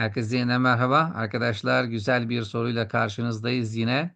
Herkese yeniden merhaba. Arkadaşlar güzel bir soruyla karşınızdayız yine.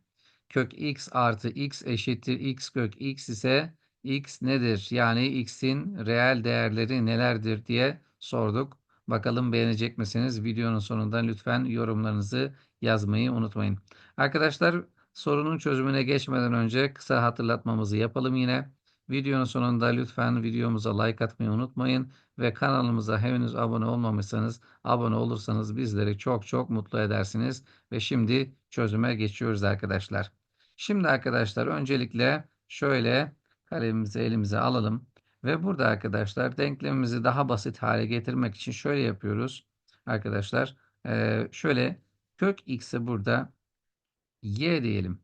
Kök x artı x eşittir x kök x ise x nedir? Yani x'in reel değerleri nelerdir diye sorduk. Bakalım beğenecek misiniz? Videonun sonunda lütfen yorumlarınızı yazmayı unutmayın. Arkadaşlar sorunun çözümüne geçmeden önce kısa hatırlatmamızı yapalım yine. Videonun sonunda lütfen videomuza like atmayı unutmayın ve kanalımıza henüz abone olmamışsanız abone olursanız bizleri çok çok mutlu edersiniz. Ve şimdi çözüme geçiyoruz arkadaşlar. Şimdi arkadaşlar öncelikle şöyle kalemimizi elimize alalım. Ve burada arkadaşlar denklemimizi daha basit hale getirmek için şöyle yapıyoruz. Arkadaşlar şöyle kök x'e burada y diyelim.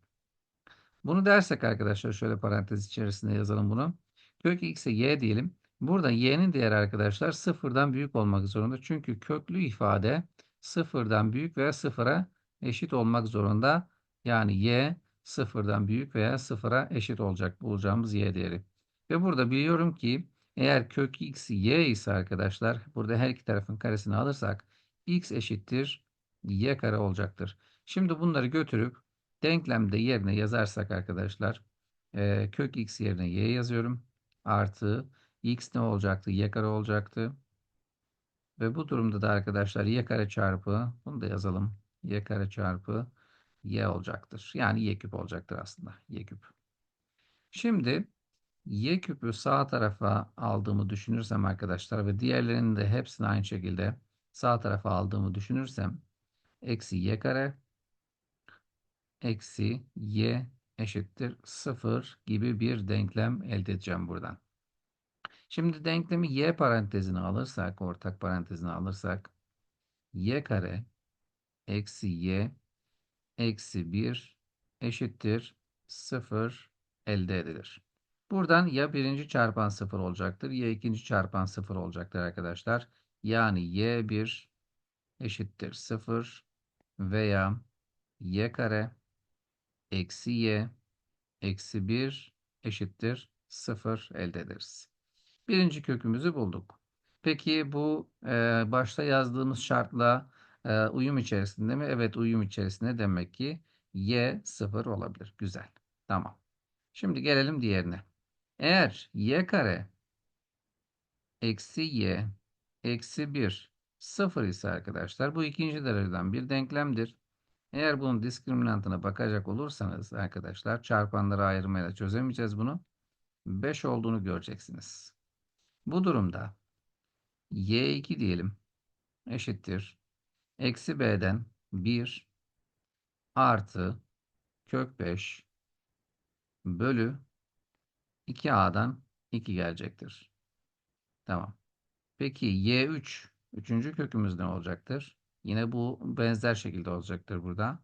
Bunu dersek arkadaşlar şöyle parantez içerisinde yazalım bunu. Kök x'e y diyelim. Burada y'nin değeri arkadaşlar sıfırdan büyük olmak zorunda. Çünkü köklü ifade sıfırdan büyük veya sıfıra eşit olmak zorunda. Yani y sıfırdan büyük veya sıfıra eşit olacak bulacağımız y değeri. Ve burada biliyorum ki eğer kök x y ise arkadaşlar burada her iki tarafın karesini alırsak x eşittir y kare olacaktır. Şimdi bunları götürüp denklemde yerine yazarsak arkadaşlar e, kök x yerine y yazıyorum. Artı x ne olacaktı? y kare olacaktı. Ve bu durumda da arkadaşlar y kare çarpı bunu da yazalım. y kare çarpı y olacaktır. Yani y küp olacaktır aslında. y küp. Şimdi y küpü sağ tarafa aldığımı düşünürsem arkadaşlar ve diğerlerinin de hepsini aynı şekilde sağ tarafa aldığımı düşünürsem eksi y kare eksi y eşittir 0 gibi bir denklem elde edeceğim buradan. Şimdi denklemi y parantezine alırsak, ortak parantezine alırsak y kare eksi y eksi 1 eşittir 0 elde edilir. Buradan ya birinci çarpan 0 olacaktır ya ikinci çarpan 0 olacaktır arkadaşlar. Yani y1 eşittir 0 veya y kare eksi y eksi 1 eşittir 0 elde ederiz. Birinci kökümüzü bulduk. Peki bu e, başta yazdığımız şartla e, uyum içerisinde mi? Evet uyum içerisinde demek ki y 0 olabilir. Güzel. Tamam. Şimdi gelelim diğerine. Eğer y kare eksi y eksi 1 0 ise arkadaşlar bu ikinci dereceden bir denklemdir. Eğer bunun diskriminantına bakacak olursanız arkadaşlar çarpanları ayırmayla çözemeyeceğiz bunu. 5 olduğunu göreceksiniz. Bu durumda y2 diyelim eşittir. Eksi b'den 1 artı kök 5 bölü 2a'dan 2 gelecektir. Tamam. Peki y3 üçüncü kökümüz ne olacaktır? Yine bu benzer şekilde olacaktır burada.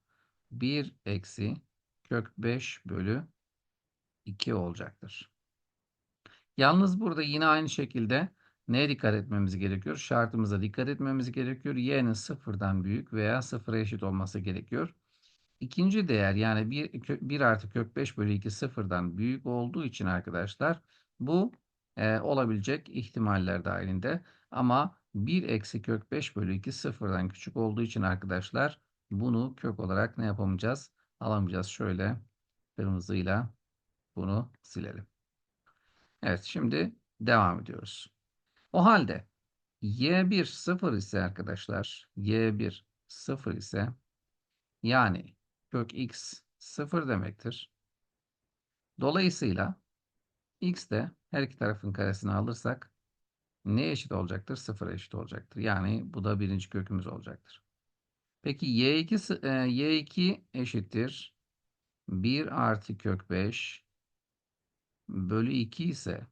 1 eksi kök 5 bölü 2 olacaktır. Yalnız burada yine aynı şekilde neye dikkat etmemiz gerekiyor? Şartımıza dikkat etmemiz gerekiyor. Y'nin sıfırdan büyük veya sıfıra eşit olması gerekiyor. İkinci değer yani 1, 1 artı kök 5 bölü 2 sıfırdan büyük olduğu için arkadaşlar bu e, olabilecek ihtimaller dahilinde. Ama 1 eksi kök 5 bölü 2 sıfırdan küçük olduğu için arkadaşlar bunu kök olarak ne yapamayacağız? Alamayacağız. Şöyle kırmızıyla bunu silelim. Evet şimdi devam ediyoruz. O halde y1 0 ise arkadaşlar y1 0 ise yani kök x 0 demektir. Dolayısıyla x de her iki tarafın karesini alırsak ne eşit olacaktır? 0'a eşit olacaktır. Yani bu da birinci kökümüz olacaktır. Peki y2, e, y2 eşittir 1 artı kök 5 bölü 2 ise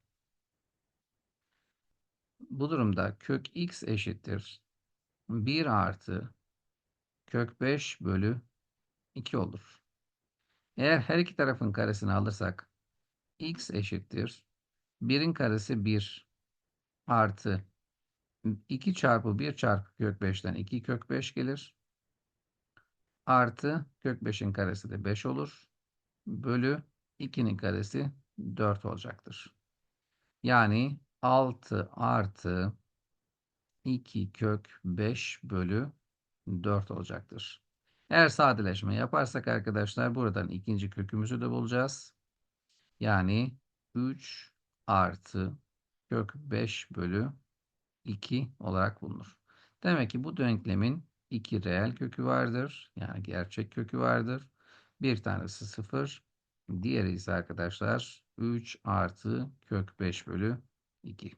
bu durumda kök x eşittir 1 artı kök 5 bölü 2 olur. Eğer her iki tarafın karesini alırsak x eşittir 1'in karesi 1 artı 2 çarpı 1 çarpı kök 5'ten 2 kök 5 gelir. Artı kök 5'in karesi de 5 olur. Bölü 2'nin karesi 4 olacaktır. Yani 6 artı 2 kök 5 bölü 4 olacaktır. Eğer sadeleşme yaparsak arkadaşlar buradan ikinci kökümüzü de bulacağız. Yani 3 artı kök 5 bölü 2 olarak bulunur. Demek ki bu denklemin iki reel kökü vardır. Yani gerçek kökü vardır. Bir tanesi 0. Diğeri ise arkadaşlar 3 artı kök 5 bölü 2.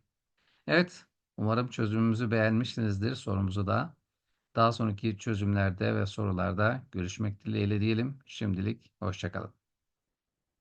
Evet. Umarım çözümümüzü beğenmişsinizdir sorumuzu da. Daha sonraki çözümlerde ve sorularda görüşmek dileğiyle diyelim. Şimdilik hoşçakalın.